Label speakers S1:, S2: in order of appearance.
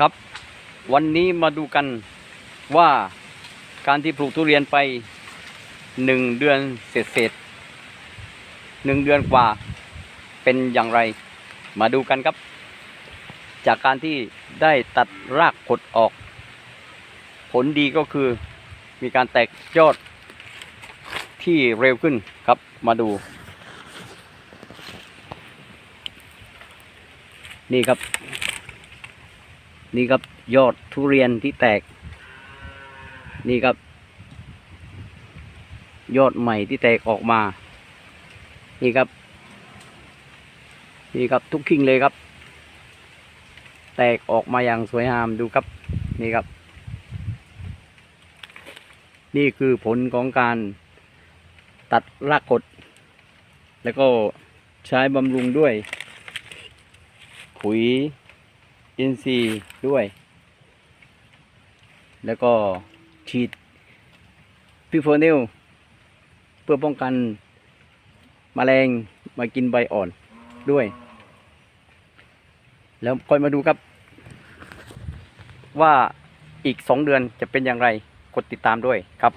S1: ครับ วันนี้มาดูกันว่าการที่ปลูกทุเรียนไปหนึ่งเดือนเสร็จเสร็จหนึ่งเดือนกว่าเป็นอย่างไร มาดูกันครับ จากการที่ได้ตัดรากผดออก ผลดีก็คือมีการแตกยอดที่เร็วขึ้นครับมาดู นี่ครับ นี่ครับยอดทุเรียนที่แตก นี่ครับ ยอดใหม่ที่แตกออกมา นี่ครับ นี่ครับทุกกิ่งเลยครับ แตกออกมาอย่างสวยงามดูครับ นี่ครับ นี่คือผลของการตัดรากกด แล้วก็ใช้บำรุงด้วย ปุ๋ย อินทรีย์ด้วย แล้วก็ฉีดพิโฟนิลเพื่อป้องกันมแมลงมากินใบอ่อนด้วย แล้วค่อยมาดูครับ ว่าอีกสองเดือนจะเป็นอย่างไร กดติดตามด้วยครับ